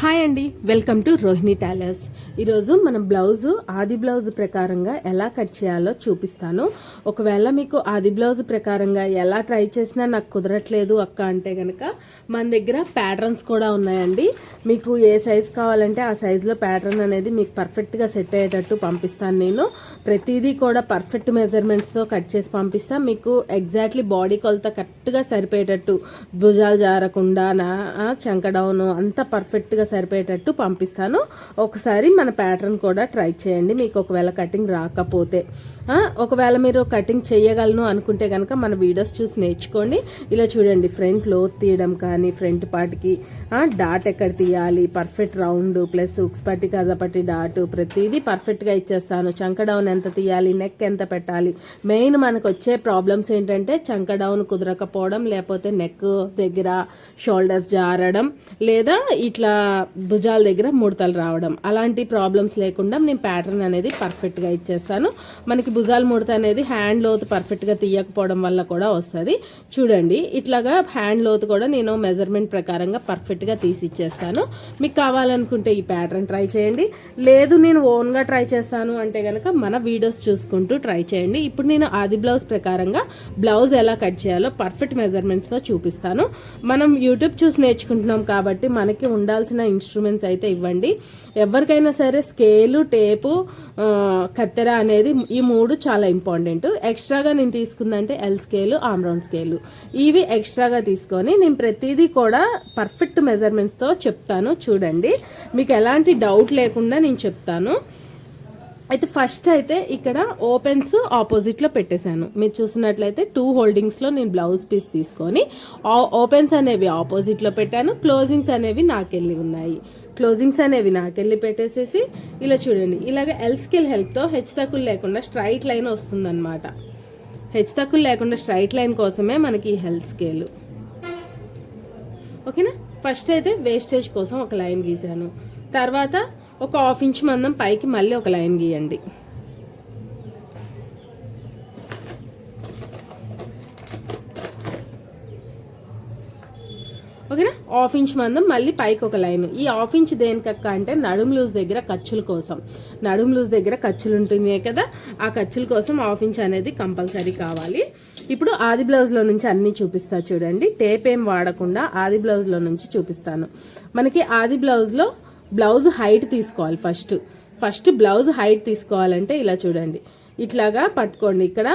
Hi అండి welcome to Rohini టాలర్స్ ఈరోజు మనం బ్లౌజ్ ఆది బ్లౌజ్ ప్రకారంగా ఎలా కట్ చేయాలో చూపిస్తాను. ఒకవేళ మీకు ఆది బ్లౌజ్ ప్రకారంగా ఎలా ట్రై చేసినా నాకు కుదరట్లేదు అక్క అంటే కనుక మన దగ్గర ప్యాటర్న్స్ కూడా ఉన్నాయండి. మీకు ఏ సైజ్ కావాలంటే ఆ సైజులో ప్యాటర్న్ అనేది మీకు పర్ఫెక్ట్గా సెట్ అయ్యేటట్టు పంపిస్తాను నేను. ప్రతిదీ కూడా పర్ఫెక్ట్ మెజర్మెంట్స్తో కట్ చేసి పంపిస్తాను మీకు ఎగ్జాక్ట్లీ బాడీ కొలత కరెక్ట్గా సరిపోయేటట్టు భుజాలు జారకుండా చంకడౌను చంక అంతా పర్ఫెక్ట్గా సరిపోయేటట్టు పంపిస్తాను. ఒకసారి మన ప్యాటర్న్ కూడా ట్రై చేయండి. మీకు ఒకవేళ కటింగ్ రాకపోతే. ఒకవేళ మీరు కటింగ్ చేయగలను అనుకుంటే కనుక మన వీడియోస్ చూసి నేర్చుకోండి. ఇలా చూడండి ఫ్రంట్లో తీయడం కానీ ఫ్రంట్ పార్ట్కి డాట్ ఎక్కడ తీయాలి పర్ఫెక్ట్ రౌండ్ ప్లస్ ఉక్స్ పట్టి కజపట్టి డాట్ ప్రతిదీ పర్ఫెక్ట్గా ఇచ్చేస్తాను. చంక డౌన్ ఎంత తీయాలి నెక్ ఎంత పెట్టాలి? మెయిన్ మనకు వచ్చే ప్రాబ్లమ్స్ ఏంటంటే చంక డౌన్ కుదరకపోవడం లేకపోతే నెక్ దగ్గర షోల్డర్స్ జారడం లేదా ఇట్లా భుజాల దగ్గర ముడతలు రావడం. అలాంటి ప్రాబ్లమ్స్ లేకుండా నేను ప్యాటర్న్ అనేది పర్ఫెక్ట్గా ఇచ్చేస్తాను. మనకి భుజాల ముడత అనేది హ్యాండ్ లోతు పర్ఫెక్ట్గా తీయకపోవడం వల్ల కూడా వస్తుంది. చూడండి ఇట్లాగా హ్యాండ్ లోతు కూడా నేను మెజర్మెంట్ ప్రకారంగా పర్ఫెక్ట్గా తీసి ఇచ్చేస్తాను. మీకు కావాలనుకుంటే ఈ ప్యాటర్న్ ట్రై చేయండి. లేదు నేను ఓన్గా ట్రై చేస్తాను అంటే కనుక మన వీడియోస్ చూసుకుంటూ ట్రై చేయండి. ఇప్పుడు నేను ఆది బ్లౌజ్ ప్రకారంగా బ్లౌజ్ ఎలా కట్ చేయాలో పర్ఫెక్ట్ మెజర్మెంట్స్తో చూపిస్తాను. మనం యూట్యూబ్ చూసి నేర్చుకుంటున్నాం కాబట్టి మనకి ఉండాల్సిన ఇన్స్ట్రుమెంట్స్ అయితే ఇవ్వండి. ఎవరికైనా సరే స్కేలు టేపు కత్తెర అనేది ఈ మూడు మూడు చాలా ఇంపార్టెంట్. ఎక్స్ట్రాగా నేను తీసుకుందంటే L scale arm round scale ఇవి ఎక్స్ట్రాగా తీసుకొని నేను ప్రతిదీ కూడా పర్ఫెక్ట్ మెజర్మెంట్స్తో చెప్తాను. చూడండి. మీకు ఎలాంటి డౌట్ లేకుండా నేను చెప్తాను. అయితే ఫస్ట్ అయితే ఇక్కడ ఓపెన్స్ ఆపోజిట్లో పెట్టేశాను. మీరు చూసినట్లయితే టూ హోల్డింగ్స్లో నేను బ్లౌజ్ పీస్ తీసుకొని ఓపెన్స్ అనేవి ఆపోజిట్లో పెట్టాను. క్లోజింగ్స్ అనేవి నాకెళ్ళి ఉన్నాయి. క్లోజింగ్స్ అనేవి నాకెళ్ళి పెట్టేసేసి ఇలా చూడండి. ఇలాగ ఎల్ స్కిల్ హెల్ప్తో హెచ్ తక్కులు లేకుండా స్ట్రైట్ లైన్ వస్తుందన్నమాట. హెచ్ తక్కులు లేకుండా స్ట్రైట్ లైన్ కోసమే మనకి ఈ హెల్త్ స్కేల్ ఓకేనా? ఫస్ట్ అయితే వేస్టేజ్ కోసం ఒక లైన్ గీసాను తర్వాత ఒక హాఫ్ ఇంచ్ మందం పైకి మళ్ళీ ఒక లైన్ గీయండి ఓకేనా హాఫ్ ఇంచ్ మందం మళ్ళీ పైకి ఒక లైన్. ఈ హాఫ్ ఇంచ్ దేనికక్క అంటే నడుము లూజ్ దగ్గర ఖర్చుల కోసం. నడుము లూజ్ దగ్గర ఖర్చులు ఉంటుంది కదా ఆ ఖర్చుల కోసం హాఫ్ ఇంచ్ అనేది కంపల్సరీ కావాలి. ఇప్పుడు ఆది బ్లౌజ్లో నుంచి అన్నీ చూపిస్తా చూడండి. టేప్ ఏం వాడకుండా ఆది బ్లౌజ్లో నుంచి చూపిస్తాను. మనకి ఆది బ్లౌజ్లో బ్లౌజ్ హైట్ తీసుకోవాలి ఫస్ట్. ఫస్ట్ బ్లౌజ్ హైట్ తీసుకోవాలంటే ఇలా చూడండి. ఇట్లాగా పట్టుకోండి. ఇక్కడ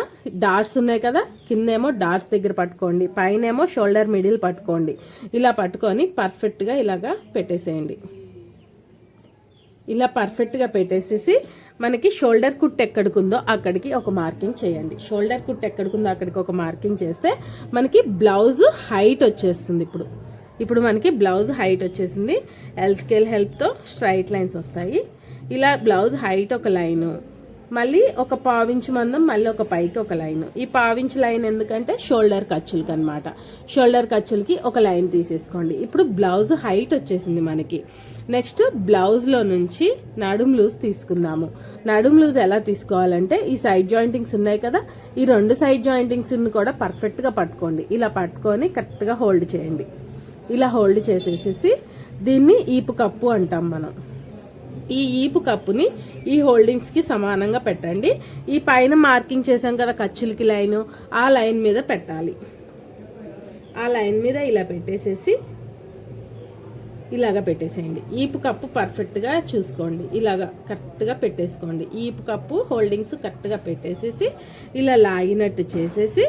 డాట్స్ ఉన్నాయి కదా కిందేమో డాట్స్ దగ్గర పట్టుకోండి పైన ఏమో షోల్డర్ మిడిల్ పట్టుకోండి. ఇలా పట్టుకొని పర్ఫెక్ట్గా ఇలాగా పెట్టేసేయండి. ఇలా పర్ఫెక్ట్గా పెట్టేసేసి మనకి షోల్డర్ కుట్ ఎక్కడికుందో అక్కడికి ఒక మార్కింగ్ చేయండి. షోల్డర్ కుట్ ఎక్కడికుందో అక్కడికి ఒక మార్కింగ్ చేస్తే మనకి బ్లౌజ్ హైట్ వచ్చేస్తుంది ఇప్పుడు. ఇప్పుడు మనకి బ్లౌజ్ హైట్ వచ్చేసింది. ఎల్ స్కేల్ హెల్ప్తో స్ట్రైట్ లైన్స్ వస్తాయి. ఇలా బ్లౌజ్ హైట్ ఒక లైను. మళ్ళీ ఒక పావించు మందం మళ్ళీ ఒక పైకి ఒక లైన్. ఈ పావించు లైన్ ఎందుకంటే షోల్డర్ ఖర్చులకి అనమాట షోల్డర్ ఖర్చులకి ఒక లైన్ తీసేసుకోండి. ఇప్పుడు బ్లౌజ్ హైట్ వచ్చేసింది మనకి. నెక్స్ట్ బ్లౌజ్లో నుంచి నడుం లూజ్ తీసుకుందాము. నడుం లూజ్ ఎలా తీసుకోవాలంటే ఈ సైడ్ జాయింటింగ్స్ ఉన్నాయి కదా ఈ రెండు సైడ్ జాయింటింగ్స్ని కూడా పర్ఫెక్ట్గా పట్టుకోండి. ఇలా పట్టుకొని కరెక్ట్గా హోల్డ్ చేయండి. ఇలా హోల్డ్ చేసేసేసి దీన్ని ఈపు కప్పు అంటాం మనం. ఈ ఈపు కప్పుని ఈ హోల్డింగ్స్కి సమానంగా పెట్టండి. ఈ పైన మార్కింగ్ చేసాం కదా ఖర్చులకి లైన్ ఆ లైన్ మీద పెట్టాలి. ఆ లైన్ మీద ఇలా పెట్టేసేసి ఇలాగ పెట్టేసేయండి. ఈపు కప్పు పర్ఫెక్ట్గా చూసుకోండి. ఇలాగా కరెక్ట్గా పెట్టేసుకోండి. ఈపు కప్పు హోల్డింగ్స్ కరెక్ట్గా పెట్టేసేసి ఇలా లాగినట్టు చేసేసి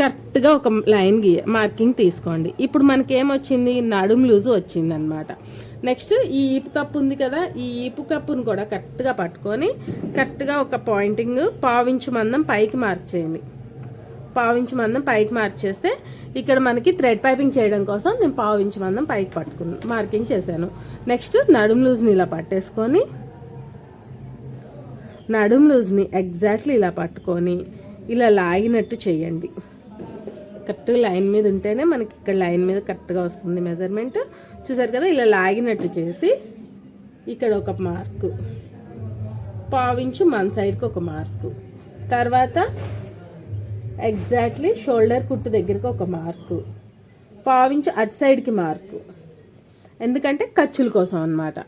కరెక్ట్గా ఒక లైన్ గీ మార్కింగ్ తీసుకోండి. ఇప్పుడు మనకి ఏమొచ్చింది నడుము లూజు వచ్చింది అనమాట నెక్స్ట్ ఈ ఈపు కప్పు ఉంది కదా ఈ ఈపు కప్పును కూడా కరెక్ట్గా పట్టుకొని కరెక్ట్గా ఒక పాయింటింగ్ పావించు మందం పైకి మార్చేయండి పావించు మందం పైకి మార్చేస్తే ఇక్కడ మనకి థ్రెడ్ పైపింగ్ చేయడం కోసం నేను పావించు మందం పైకి పట్టుకున్నాను మార్కింగ్ చేశాను. నెక్స్ట్ నడుము లూజ్ని ఇలా పట్టేసుకొని నడుము లూజ్ని ఎగ్జాక్ట్లీ ఇలా పట్టుకొని ఇలా లాగినట్టు చేయండి. కరెక్ట్గా లైన్ మీద ఉంటేనే మనకి ఇక్కడ లైన్ మీద కరెక్ట్గా వస్తుంది మెజర్మెంట్. చూసారు కదా ఇలా లాగినట్టు చేసి ఇక్కడ ఒక మార్కు. పావించు మన సైడ్కి ఒక మార్కు. తర్వాత ఎగ్జాక్ట్లీ షోల్డర్ కుట్టు దగ్గరికి ఒక మార్కు. పావించు అటు సైడ్కి మార్కు. ఎందుకంటే ఖర్చుల కోసం అనమాట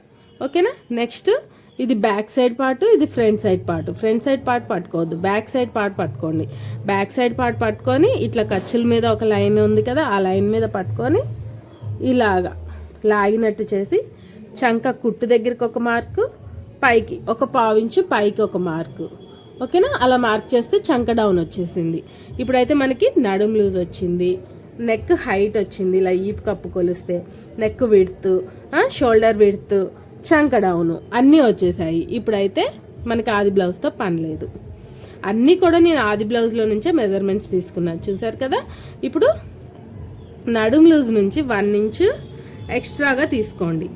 ఓకేనా? నెక్స్ట్ ఇది బ్యాక్ సైడ్ పార్ట్ ఇది front side part. Front side part పట్టుకోవద్దు. Back side part పట్టుకోండి. బ్యాక్ సైడ్ పార్ట్ పట్టుకొని ఇట్లా ఖర్చుల మీద ఒక లైన్ ఉంది కదా ఆ లైన్ మీద పట్టుకొని ఇలాగా లాగినట్టు చేసి చంక కుట్టు దగ్గరికి ఒక మార్కు పైకి ఒక పావించు పైకి ఒక మార్కు. ఓకేనా? అలా మార్క్ చేస్తే చంక డౌన్ వచ్చేసింది. ఇప్పుడైతే మనకి నడుం లూజ్ వచ్చింది. నెక్ హైట్ వచ్చింది. ఇలా ఈపు కప్పు కొలిస్తే. నెక్ విడుతు షోల్డర్ విడుతు చంక డౌను అన్నీ వచ్చేసాయి. ఇప్పుడైతే మనకి ఆది బ్లౌజ్తో పని లేదు. అన్నీ కూడా నేను ఆది బ్లౌజ్లో నుంచే మెజర్మెంట్స్ తీసుకున్నాను చూసారు కదా? ఇప్పుడు నడుం లూజ్ నుంచి వన్ ఇంచ్ ఎక్స్ట్రాగా తీసుకోండి.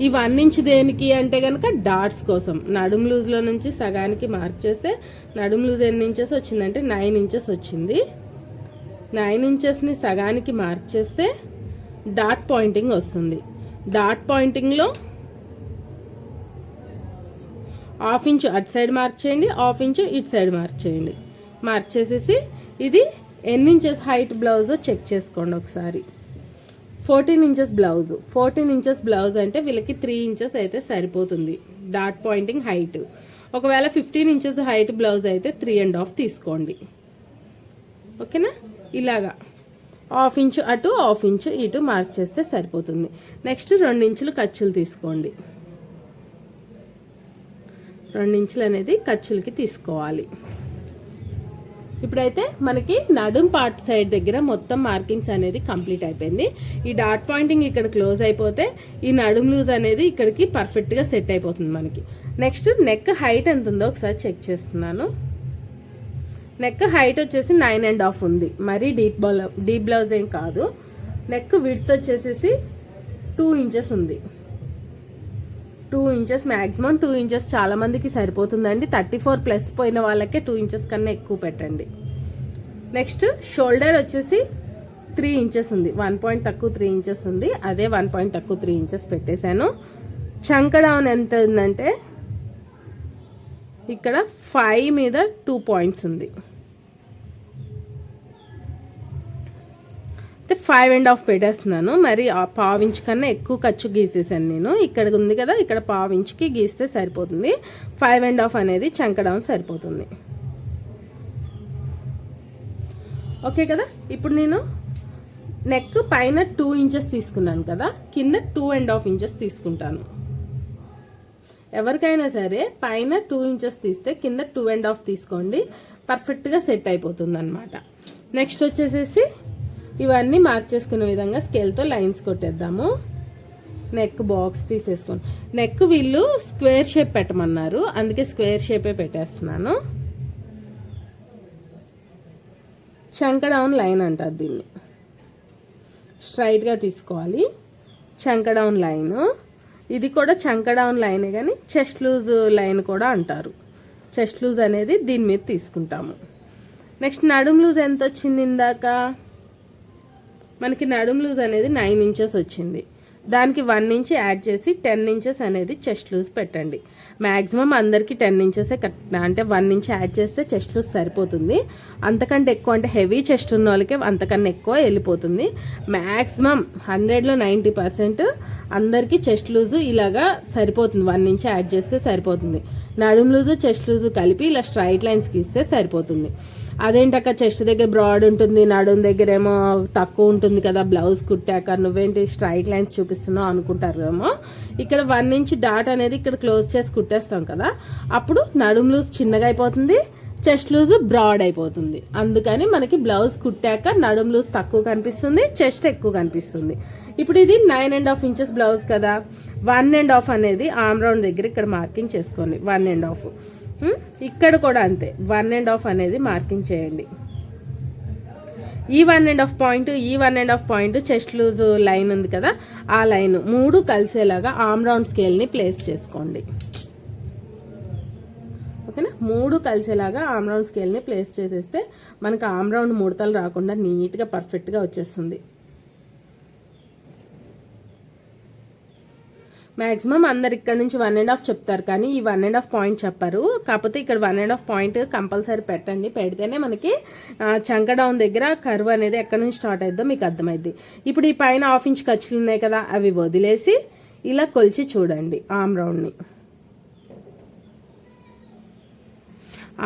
ఈ వన్ ఇంచ్ దేనికి అంటే కనుక డాట్స్ కోసం. నడుం లూజ్లో నుంచి సగానికి మార్క్ చేస్తే నడుం లూజ్ ఎన్ని ఇంచెస్ వచ్చిందంటే నైన్ ఇంచెస్ వచ్చింది. నైన్ ఇంచెస్ని సగానికి మార్క్ చేస్తే డాట్ పాయింటింగ్ వస్తుంది. డాట్ పాయింటింగ్లో హాఫ్ ఇంచు అటు సైడ్ మార్క్ చేయండి హాఫ్ ఇంచు ఇటు సైడ్ మార్క్ చేయండి. మార్క్ చేసేసి ఇది ఎన్ని ఇంచెస్ హైట్ బ్లౌజో చెక్ చేసుకోండి ఒకసారి. Fourteen inches blouse. Fourteen inches blouse అంటే వీళ్ళకి త్రీ ఇంచెస్ అయితే సరిపోతుంది. Dot pointing height. ఒకవేళ ఫిఫ్టీన్ ఇంచెస్ హైట్ బ్లౌజ్ అయితే త్రీ అండ్ హాఫ్ తీసుకోండి. ఓకేనా? ఇలాగా. హాఫ్ ఇంచు అటు హాఫ్ ఇంచు ఇటు మార్క్ చేస్తే సరిపోతుంది. నెక్స్ట్ రెండు ఇంచులు ఖర్చులు తీసుకోండి. రెండు ఇంచులు అనేది ఖర్చులకి తీసుకోవాలి. ఇప్పుడైతే మనకి నడుం పార్ట్ సైడ్ దగ్గర మొత్తం మార్కింగ్స్ అనేది కంప్లీట్ అయిపోయింది. ఈ డాట్ పాయింటింగ్ ఇక్కడ క్లోజ్ అయిపోతే ఈ నడుం లూజ్ అనేది ఇక్కడికి పర్ఫెక్ట్గా సెట్ అయిపోతుంది మనకి. నెక్స్ట్ నెక్ హైట్ ఎంత ఉందో ఒకసారి చెక్ చేస్తున్నాను. నెక్ హైట్ వచ్చేసి నైన్ అండ్ హాఫ్ ఉంది. మరీ డీప్ బ్లౌ డీప్ బ్లౌజ్ ఏం కాదు. నెక్ విడ్త్ వచ్చేసేసి టూ ఇంచెస్ ఉంది. Two inches maximum two inches చాలామందికి సరిపోతుందండి. థర్టీ ఫోర్ ప్లస్ పోయిన వాళ్ళకే టూ ఇంచెస్ కన్నా ఎక్కువ పెట్టండి. నెక్స్ట్ షోల్డర్ వచ్చేసి త్రీ ఇంచెస్ ఉంది. వన్ పాయింట్ తక్కువ త్రీ ఇంచెస్ ఉంది. అదే వన్ పాయింట్ తక్కువ త్రీ ఇంచెస్ పెట్టేశాను. చంక డౌన్ ఎంత ఉందంటే ఇక్కడ ఫైవ్ మీద టూ పాయింట్స్ ఉంది. ఫైవ్ అండ్ హాఫ్ పెట్టేస్తున్నాను. మరి ఆ పావించ్ కన్నా ఎక్కువ ఖర్చు గీసేసాను నేను. ఇక్కడ ఉంది కదా ఇక్కడ పావించ్కి గీస్తే సరిపోతుంది. ఫైవ్ అండ్ హాఫ్ అనేది చంకడం సరిపోతుంది. ఓకే కదా? ఇప్పుడు నేను నెక్ పైన టూ ఇంచెస్ తీసుకున్నాను కదా కింద టూ అండ్ హాఫ్ ఇంచెస్ తీసుకుంటాను. ఎవరికైనా సరే పైన టూ ఇంచెస్ తీస్తే కింద టూ అండ్ హాఫ్ తీసుకోండి. పర్ఫెక్ట్గా సెట్ అయిపోతుంది అనమాట నెక్స్ట్ వచ్చేసేసి ఇవన్నీ మార్క్ చేసుకునే విధంగా స్కేల్తో లైన్స్ కొట్టేద్దాము. నెక్ బాక్స్ తీసేసుకోండి. నెక్ వీళ్ళు స్క్వేర్ షేప్ పెట్టమన్నారు. అందుకే స్క్వేర్ షేపే పెట్టేస్తున్నాను. చంక డౌన్ లైన్ అంటారు దీన్ని. స్ట్రైట్గా తీసుకోవాలి. చంక డౌన్ లైను ఇది కూడా చంక డౌన్ లైనే కానీ చెస్ట్ లూజ్ లైన్ కూడా అంటారు. చెస్ట్ లూజ్ అనేది దీని మీద తీసుకుంటాము. నెక్స్ట్ నడుం లూజ్ ఎంత వచ్చింది ఇందాక? మనకి నడుం లూజ్ అనేది నైన్ ఇంచెస్ వచ్చింది. దానికి వన్ ఇంచ్ యాడ్ చేసి టెన్ ఇంచెస్ అనేది చెస్ట్ లూజ్ పెట్టండి. మ్యాక్సిమం అందరికీ టెన్ ఇంచెసే కట్ అంటే వన్ ఇంచ్ యాడ్ చేస్తే చెస్ట్ లూజ్ సరిపోతుంది. అంతకంటే ఎక్కువ అంటే హెవీ చెస్ట్ ఉన్న వాళ్ళకే అంతకన్నా ఎక్కువ వెళ్ళిపోతుంది. మ్యాక్సిమం హండ్రెడ్లో నైంటీ పర్సెంట్ అందరికీ చెస్ట్ లూజు ఇలాగా సరిపోతుంది. వన్ ఇంచ్ యాడ్ చేస్తే సరిపోతుంది. నడుం లూజు చెస్ట్ లూజు కలిపి ఇలా స్ట్రైట్ లైన్స్కి ఇస్తే సరిపోతుంది. అదేంటక్క చెస్ట్ దగ్గర బ్రాడ్ ఉంటుంది నడుం దగ్గర ఏమో తక్కువ ఉంటుంది కదా బ్లౌజ్ కుట్టాక నువ్వేంటి స్ట్రైట్ లైన్స్ చూపిస్తున్నావు అనుకుంటారేమో. ఇక్కడ వన్ ఇంచ్ డాట్ అనేది ఇక్కడ క్లోజ్ చేసి కుట్టేస్తాం కదా అప్పుడు నడుం లూజ్ చిన్నగా అయిపోతుంది చెస్ట్ లూజ్ బ్రాడ్ అయిపోతుంది. అందుకని మనకి బ్లౌజ్ కుట్టాక నడుం లూజ్ తక్కువ కనిపిస్తుంది చెస్ట్ ఎక్కువ కనిపిస్తుంది. ఇప్పుడు ఇది nine and half inches blouse కదా వన్ అండ్ హాఫ్ అనేది ఆమ్ రౌండ్ దగ్గర ఇక్కడ మార్కింగ్ చేసుకోండి వన్ అండ్ హాఫ్. Hmm? ఇక్కడ కూడా అంతే. వన్ అండ్ హాఫ్ అనేది మార్కింగ్ చేయండి. ఈ వన్ అండ్ హాఫ్ పాయింట్ ఈ one and half point chest loose line ఉంది కదా? ఆ లైన్ మూడు కలిసేలాగా ఆమ్ రౌండ్ స్కేల్ని ప్లేస్ చేసుకోండి. ఓకేనా మూడు కలిసేలాగా ఆమ్ రౌండ్ స్కేల్ని ప్లేస్ చేసేస్తే మనకు ఆమ్ రౌండ్ ముడతలు రాకుండా నీట్గా పర్ఫెక్ట్గా వచ్చేస్తుంది. మ్యాక్సిమం అందరు ఇక్కడ నుంచి వన్ అండ్ హాఫ్ చెప్తారు కానీ ఈ వన్ అండ్ హాఫ్ పాయింట్ చెప్పరు. కాకపోతే ఇక్కడ one and half point compulsory పెట్టండి. పెడితేనే మనకి చంకడౌన్ చంక డౌన్ దగ్గర కర్వ్ అనేది ఎక్కడ నుంచి స్టార్ట్ అవుతుందో మీకు అర్థమైంది ఇప్పుడు ఈ పైన హాఫ్ ఇంచ్ ఖర్చులు ఉన్నాయి కదా అవి వదిలేసి ఇలా కొలిచి చూడండి ఆమ్ రౌండ్ని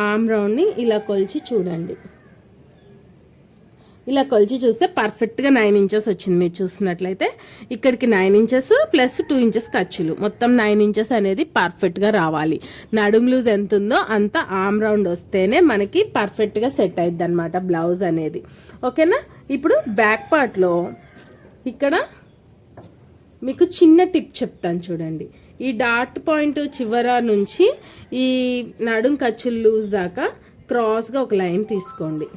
ఆమ్ రౌండ్ని ఇలా కొలిచి చూడండి. ఇలా కొలిచి చూస్తే పర్ఫెక్ట్గా నైన్ ఇంచెస్ వచ్చింది మీరు చూసినట్లయితే. ఇక్కడికి nine inches plus two inches ఖర్చులు. మొత్తం నైన్ ఇంచెస్ అనేది పర్ఫెక్ట్గా రావాలి. నడుం లూజ్ ఎంత ఉందో అంత ఆమ్ రౌండ్ వస్తేనే మనకి పర్ఫెక్ట్గా సెట్ అయింది అనమాట బ్లౌజ్ అనేది. ఓకేనా? ఇప్పుడు బ్యాక్ పార్ట్లో ఇక్కడ మీకు చిన్న టిప్ చెప్తాను చూడండి. ఈ డాట్ పాయింట్ చివర నుంచి ఈ నడుం ఖర్చులు లూజ్ దాకా క్రాస్గా ఒక లైన్ తీసుకోండి.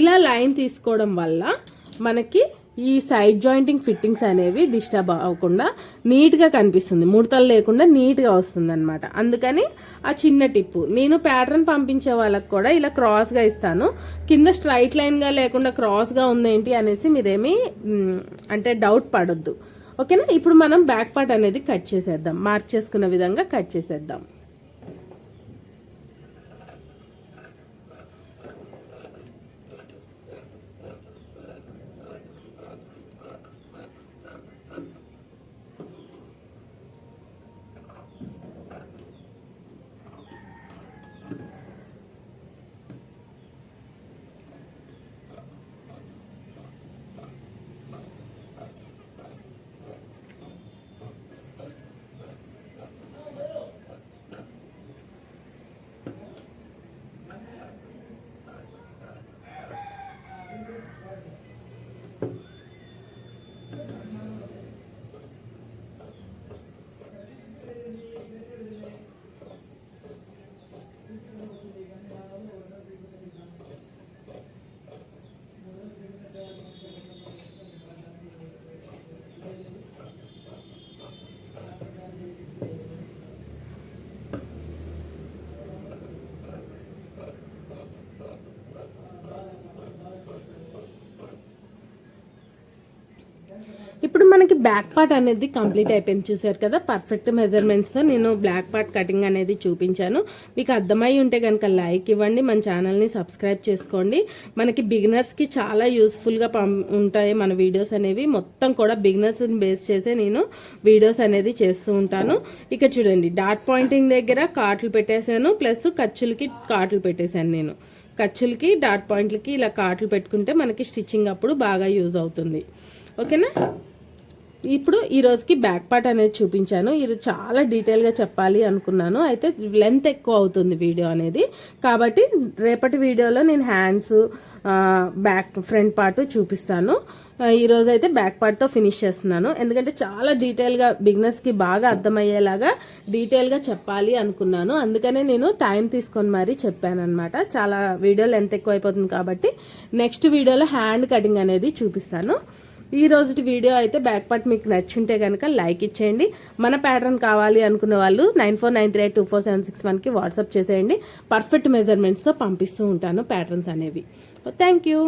ఇలా లైన్ తీసుకోవడం వల్ల మనకి ఈ సైడ్ జాయింటింగ్ ఫిట్టింగ్స్ అనేవి డిస్టర్బ్ అవ్వకుండా నీట్గా కనిపిస్తుంది. ముడతలు లేకుండా నీట్గా వస్తుంది అనమాట అందుకని ఆ చిన్న టిప్పు. నేను ప్యాటర్న్ పంపించే వాళ్ళకి కూడా ఇలా క్రాస్గా ఇస్తాను. కింద స్ట్రైట్ లైన్గా లేకుండా క్రాస్గా ఉందేంటి అనేసి మీరేమీ అంటే డౌట్ పడొద్దు. ఓకేనా? ఇప్పుడు మనం బ్యాక్ పార్ట్ అనేది కట్ చేసేద్దాం. మార్క్ చేసుకున్న విధంగా కట్ చేసేద్దాం. ఇప్పుడు మనకి బ్యాక్ పార్ట్ అనేది కంప్లీట్ అయిపోయింది. చూసారు కదా? పర్ఫెక్ట్ మెజర్మెంట్స్తో నేను బ్లాక్ పార్ట్ కటింగ్ అనేది చూపించాను. మీకు అర్థమై ఉంటే కనుక లైక్ ఇవ్వండి. మన ఛానల్ని సబ్స్క్రైబ్ చేసుకోండి. మనకి బిగినర్స్కి చాలా యూస్ఫుల్గా పం ఉంటాయి మన వీడియోస్ అనేవి. మొత్తం కూడా బిగినర్స్ని బేస్ చేసే నేను వీడియోస్ అనేది చేస్తూ ఉంటాను. ఇక చూడండి. డాట్ పాయింటింగ్ దగ్గర కాట్లు పెట్టేశాను. ప్లస్ ఖర్చులకి కాట్లు పెట్టేశాను నేను. ఖర్చులకి డాట్ పాయింట్లకి ఇలా కాట్లు పెట్టుకుంటే మనకి స్టిచ్చింగ్ అప్పుడు బాగా యూజ్ అవుతుంది. ఓకేనా? ఇప్పుడు ఈ రోజుకి బ్యాక్ పార్ట్ అనేది చూపించాను. ఇది చాలా డీటెయిల్గా చెప్పాలి అనుకున్నాను. అయితే లెంత్ ఎక్కువ అవుతుంది వీడియో అనేది. కాబట్టి రేపటి వీడియోలో నేను హ్యాండ్స్ బ్యాక్ ఫ్రంట్ పార్ట్ చూపిస్తాను. ఈరోజు అయితే బ్యాక్ పార్ట్తో ఫినిష్ చేస్తున్నాను. ఎందుకంటే చాలా డీటెయిల్గా బిగినర్స్కి బాగా అర్థమయ్యేలాగా డీటెయిల్గా చెప్పాలి అనుకున్నాను. అందుకనే నేను టైం తీసుకొని మరీ చెప్పాను అనమాట చాలా వీడియో లెంత్ ఎక్కువ అయిపోతుంది కాబట్టి నెక్స్ట్ వీడియోలో హ్యాండ్ కటింగ్ అనేది చూపిస్తాను. ఈ రోజుటి వీడియో అయితే బ్యాక్ పార్ట్ మీకు నచ్చుంటే కనుక లైక్ ఇచ్చేయండి. మన ప్యాటర్న్ కావాలి అనుకునే వాళ్ళు nine four nine three eight two four seven six వన్కి వాట్సాప్ చేసేయండి. పర్ఫెక్ట్ మెజర్మెంట్స్తో పంపిస్తూ ఉంటాను ప్యాటర్న్స్ అనేవి. Thank you.